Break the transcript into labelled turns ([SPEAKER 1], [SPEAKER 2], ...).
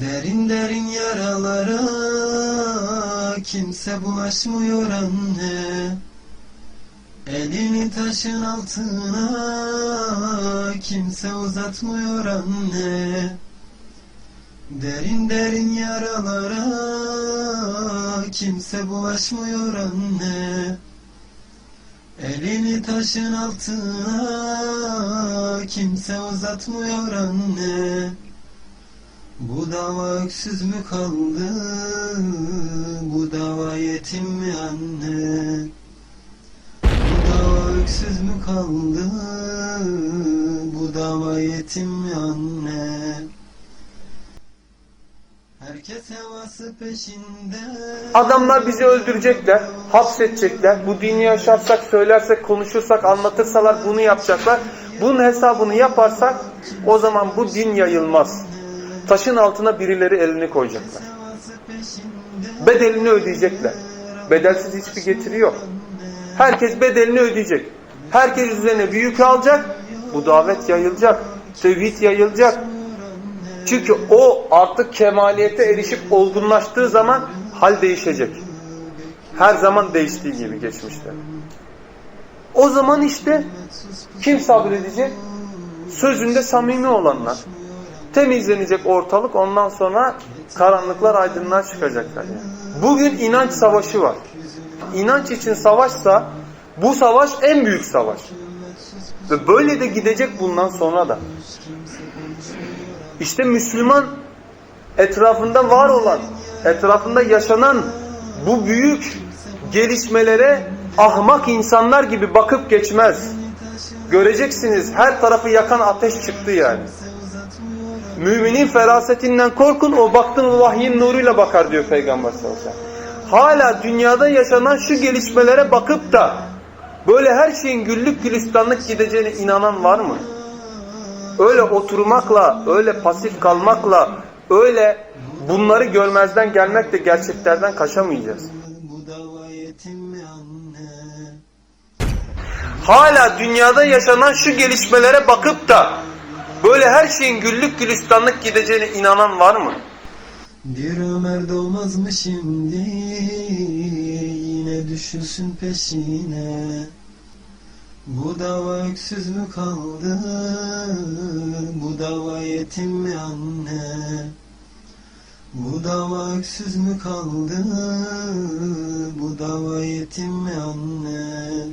[SPEAKER 1] Derin derin yaralara kimse bulaşmıyor anne. Elini taşın altına kimse uzatmıyor anne. Derin derin yaralara kimse bulaşmıyor anne. Elini taşın altına kimse uzatmıyor anne Bu dava öksüz mü kaldı Bu dava yetim mi anne Bu dava öksüz mü kaldı Bu dava yetim mi anne Herkes hevası peşinde
[SPEAKER 2] Adamlar bizi öldürecekler, hapsedecekler. Bu dini yaşarsak, söylersek, konuşursak, anlatırsalar bunu yapacaklar. Bunun hesabını yaparsak o zaman bu din yayılmaz. Taşın altına birileri elini koyacaklar. Bedelini ödeyecekler. Bedelsiz hiçbir getiri yok. Herkes bedelini ödeyecek. Herkes üzerine bir yük alacak. Bu davet yayılacak. Tevhid yayılacak. Çünkü o artık kemaliyete erişip olgunlaştığı zaman hal değişecek. Her zaman değiştiği gibi geçmişte. O zaman işte kim sabredecek? Sözünde samimi olanlar. Temizlenecek ortalık ondan sonra karanlıklar aydınlığa çıkacaklar. Yani. Bugün inanç savaşı var. İnanç için savaşsa bu savaş en büyük savaş. Ve böyle de gidecek bundan sonra da. İşte Müslüman etrafında var olan, etrafında yaşanan bu büyük gelişmelere ahmak insanlar gibi bakıp geçmez. Göreceksiniz her tarafı yakan ateş çıktı yani. Müminin ferasetinden korkun o baktın vahyin nuruyla bakar diyor Peygamber sallallahu aleyhi ve sellem. Hala dünyada yaşanan şu gelişmelere bakıp da böyle her şeyin güllük gülistanlık gideceğine inanan var mı? öyle oturmakla, öyle pasif kalmakla, öyle bunları görmezden gelmekle gerçeklerden kaçamayacağız. Hala dünyada yaşanan şu gelişmelere bakıp da böyle her şeyin güllük gülistanlık gideceğine inanan var mı?
[SPEAKER 1] Bir Ömer doğmaz mı şimdi Yine düşülsün peşine. Bu dava öksüz mü kaldı Bu dava yetim mi anne? Bu dava öksüz mü kaldı Bu dava yetim mi anne